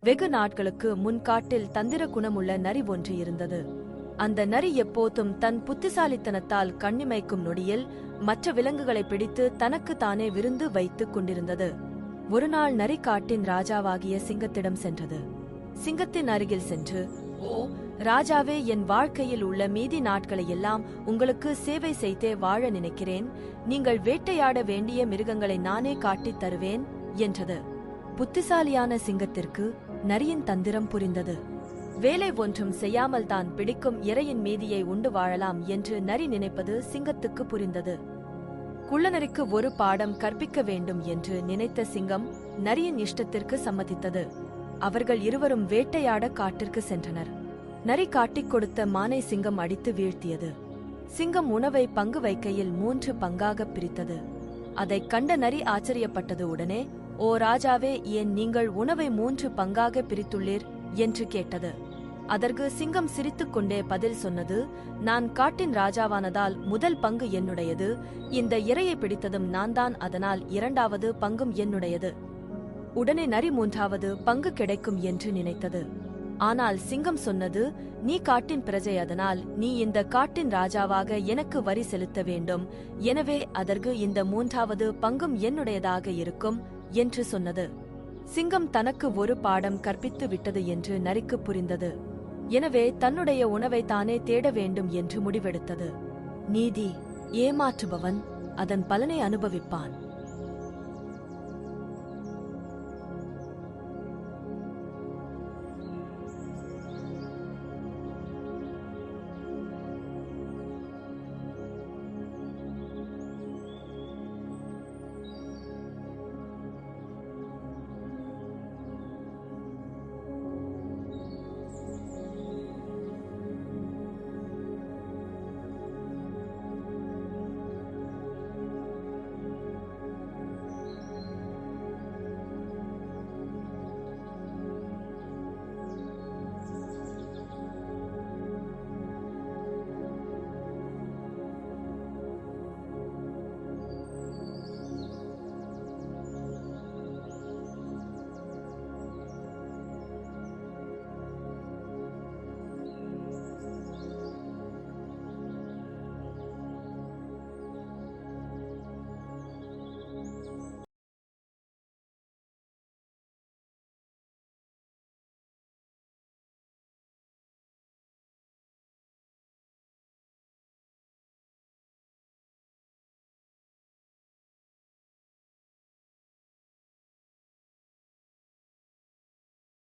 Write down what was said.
வெகு நாட்களுக்கு முன் காட்டில் தந்திர குணமுள்ள நரி ஒன்று இருந்தது. அந்த நரி எப்போதும் தன் புத்திசாலித்தனத்தால் கண்ணிமைக்கும் நொடியில் மற்ற விலங்குகளை பிடித்து தனக்கு தானே விருந்து வைத்துக் கொண்டிருந்தது. ஒருநாள் நரி காட்டின் ராஜாவாகிய சிங்கத்திடம் சென்றது. சிங்கத்தின் அருகில் சென்று ஓ ராஜாவே என் வாழ்க்கையில் உள்ள மீதி நாட்களை எல்லாம் உங்களுக்கு சேவை செய்தே வாழ நினைக்கிறேன். நீங்கள் வேட்டையாட வேண்டிய மிருகங்களை நானே காட்டித் தருவேன் என்றது. புத்திசாலியான சிங்கத்திற்கு நரியின் தந்திரம் புரிந்தது. வேலை ஒன்றும் செய்யாமல் தான் பிடிக்கும் இரையின் மீதியை உண்டு வாழலாம் என்று நரி நினைப்பது சிங்கத்துக்கு புரிந்தது. குள்ளநரிக்கு ஒரு பாடம் கற்பிக்க வேண்டும் என்று நினைத்த சிங்கம் நரியின் இஷ்டத்திற்கு சம்மதித்தது. அவர்கள் இருவரும் வேட்டையாட காட்டிற்கு சென்றனர். நரி காட்டிக் கொடுத்த மானை சிங்கம் அடித்து வீழ்த்தியது. சிங்கம் உணவை பங்கு வைக்கையில் மூன்று பங்காகப் பிரித்தது. அதைக் கண்ட நரி ஆச்சரியப்பட்டது. உடனே ஓ ராஜாவே ஏன் நீங்கள் உணவை மூன்று பங்காக பிரித்துள்ளீர்? என்று கேட்டது. அதற்கு சிங்கம் சிரித்துக்கொண்டே பதில் சொன்னது நான் காட்டின் ராஜாவானதால் முதல் பங்கு என்னுடையது. இந்த இரையை பிடித்ததும் நான்தான் அதனால் இரண்டாவது பங்கும் என்னுடையது. உடனே நரி மூன்றாவது பங்கு கிடைக்கும் என்று நினைத்தது. ஆனால் சிங்கம் சொன்னது நீ காட்டின் பிரஜை அதனால் நீ இந்த காட்டின் ராஜாவாக எனக்கு வரி செலுத்த வேண்டும். எனவே அதற்கு இந்த மூன்றாவது பங்கும் என்னுடையதாக இருக்கும். என்று சொன்னது. சிங்கம் தனக்கு ஒரு பாடம் கற்பித்து விட்டது என்று நரிக்கு புரிந்தது. எனவே தன்னுடைய உணவை தானே தேட வேண்டும் என்று முடிவெடுத்தது. நீதி ஏமாற்றுபவன் அதன் பலனை அனுபவிப்பான்.